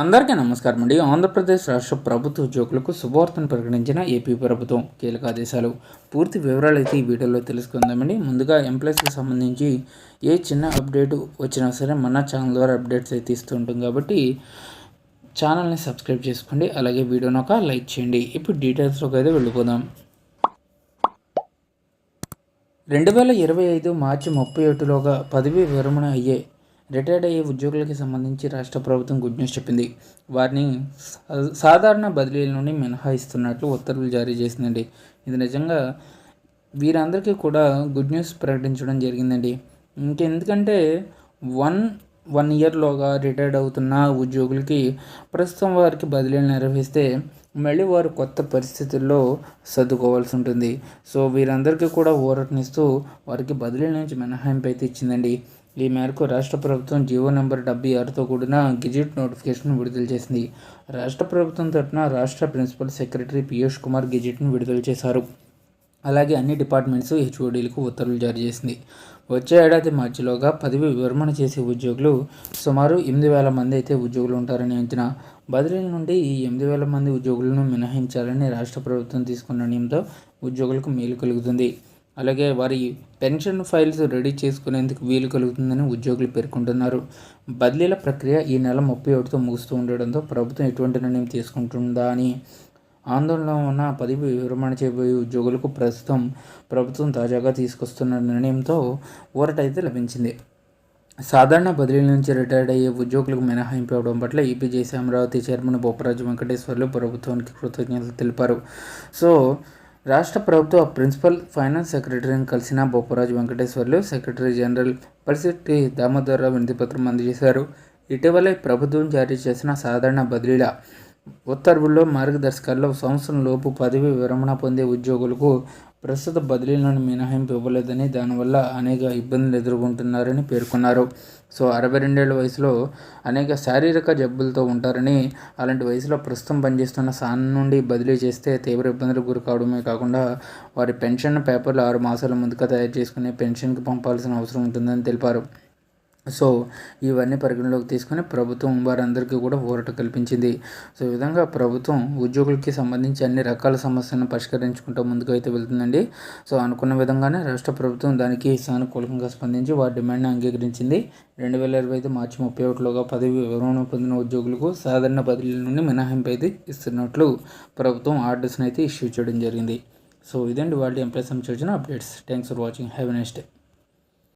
అందరికీ నమస్కారం అండి. ఆంధ్రప్రదేశ్ రాష్ట్ర ప్రభుత్వ ఉద్యోగులకు శుభవార్తను ప్రకటించిన ఏపీ ప్రభుత్వం కీలక ఆదేశాలు. పూర్తి వివరాలు అయితే ఈ వీడియోలో తెలుసుకుందామండి. ముందుగా ఎంప్లాయీస్కి సంబంధించి ఏ చిన్న అప్డేట్ వచ్చినా సరే మన ఛానల్ ద్వారా అప్డేట్స్ అయితే ఇస్తూ ఉంటాం కాబట్టి ఛానల్ని సబ్స్క్రైబ్ చేసుకోండి. అలాగే వీడియోని ఒక లైక్ చేయండి. ఇప్పుడు డీటెయిల్స్లోకి అయితే వెళ్ళిపోదాం. రెండు వేల ఇరవై ఐదు మార్చి ముప్పై ఒకటిలోగా పదవీ విరమణ అయ్యే రిటైర్డ్ అయ్యే ఉద్యోగులకి సంబంధించి రాష్ట్ర ప్రభుత్వం గుడ్ న్యూస్ చెప్పింది. వారిని సాధారణ బదిలీల నుండి మినహాయిస్తున్నట్లు ఉత్తర్వులు జారీ చేసిందండి. ఇది నిజంగా వీరందరికీ కూడా గుడ్ న్యూస్ ప్రకటించడం జరిగిందండి. ఇంకెందుకంటే వన్ వన్ ఇయర్లోగా రిటైర్డ్ అవుతున్న ఉద్యోగులకి ప్రస్తుతం వారికి బదిలీలు నిర్వహిస్తే మళ్ళీ వారు కొత్త పరిస్థితుల్లో సర్దుకోవాల్సి ఉంటుంది. సో వీరందరికీ కూడా ఊరటనిస్తూ వారికి బదిలీల నుంచి మినహాయింపు అయితే ఇచ్చిందండి. ఈ మేరకు రాష్ట్ర ప్రభుత్వం జీవో నెంబర్ డెబ్బై ఆరుతో కూడిన గెజిట్ నోటిఫికేషన్ విడుదల చేసింది. రాష్ట్ర ప్రభుత్వం తరఫున రాష్ట్ర ప్రిన్సిపల్ సెక్రటరీ పీయూష్ కుమార్ గెజిట్ను విడుదల చేశారు. అలాగే అన్ని డిపార్ట్మెంట్స్ హెచ్ఓడీలకు ఉత్తర్వులు జారీ చేసింది. వచ్చే ఏడాది మార్చిలోగా పదవి విరమణ చేసే ఉద్యోగులు సుమారు ఎనిమిది వేల మంది అయితే ఉద్యోగులు ఉంటారని అంచనా. బదిలీల నుండి ఈ ఎనిమిది వేల మంది ఉద్యోగులను మినహాయించాలని రాష్ట్ర ప్రభుత్వం తీసుకున్న నిర్ణయంతో ఉద్యోగులకు మేలు కలుగుతుంది. అలాగే వారి పెన్షన్ ఫైల్స్ రెడీ చేసుకునేందుకు వీలు కలుగుతుందని ఉద్యోగులు పేర్కొంటున్నారు. బదిలీల ప్రక్రియ ఈ నెల ముప్పై ఒకటితో ముగుస్తూ ఉండడంతో ప్రభుత్వం ఎటువంటి నిర్ణయం తీసుకుంటుందా అని ఆందోళనలో ఉన్న పదవి విరమణ చేయబోయే ఉద్యోగులకు ప్రస్తుతం ప్రభుత్వం తాజాగా తీసుకొస్తున్న నిర్ణయంతో ఊరటైతే లభించింది. సాధారణ బదిలీల నుంచి రిటైర్డ్ అయ్యే ఉద్యోగులకు మినహాయింపు ఇవ్వడం పట్ల ఈపీజేసీ అమరావతి చైర్మన్ బొప్పరాజు వెంకటేశ్వర్లు ప్రభుత్వానికి కృతజ్ఞతలు తెలిపారు. సో రాష్ట్ర ప్రభుత్వ ప్రిన్సిపల్ ఫైనాన్స్ సెక్రటరీని కలిసిన బొప్పరాజు వెంకటేశ్వర్లు సెక్రటరీ జనరల్ పరిశెట్టి దామోదరరావు వినతిపత్రం అందజేశారు. ఇటీవలే ప్రభుత్వం జారీ చేసిన సాధారణ బదిలీల ఉత్తర్వుల్లో మార్గదర్శకాల్లో సంవత్సరం లోపు పదవి విరమణ పొందే ఉద్యోగులకు ప్రస్తుత బదిలీలను మినహాయింపు ఇవ్వలేదని దానివల్ల అనేక ఇబ్బందులు ఎదుర్కొంటున్నారని పేర్కొన్నారు. సో అరవై రెండేళ్ళ వయసులో అనేక శారీరక జబ్బులతో ఉంటారని అలాంటి వయసులో ప్రస్తుతం పనిచేస్తున్న స్థానం నుండి బదిలీ చేస్తే తీవ్ర ఇబ్బందులకు గురి కావడమే కాకుండా వారి పెన్షన్ పేపర్లు ఆరు మాసాల ముందుగా తయారు చేసుకుని పెన్షన్కి పంపాల్సిన అవసరం ఉంటుందని తెలిపారు. సో ఇవన్నీ పరిగణలోకి తీసుకొని ప్రభుత్వం వారందరికీ కూడా ఊరట కల్పించింది. సో ఈ విధంగా ప్రభుత్వం ఉద్యోగులకి సంబంధించి అన్ని రకాల సమస్యలను పరిష్కరించుకుంటూ ముందుకు అయితే వెళ్తుందండి. సో అనుకున్న విధంగానే రాష్ట్ర ప్రభుత్వం దానికి సానుకూలంగా స్పందించి వారి డిమాండ్ని అంగీకరించింది. రెండు వేల ఇరవై ఐదు మార్చి ముప్పై ఒకటిలోగా పదవి వివరణ పొందిన ఉద్యోగులకు సాధారణ బదిలీల నుండి మినహాయింపు అయితే ఇస్తున్నట్లు ప్రభుత్వం ఆర్డర్స్ని అయితే ఇష్యూ చేయడం జరిగింది. సో ఇదండి వాళ్ళ ఎంప్లాయ్ సంబంధించిన updates. Thanks for watching. Have next day.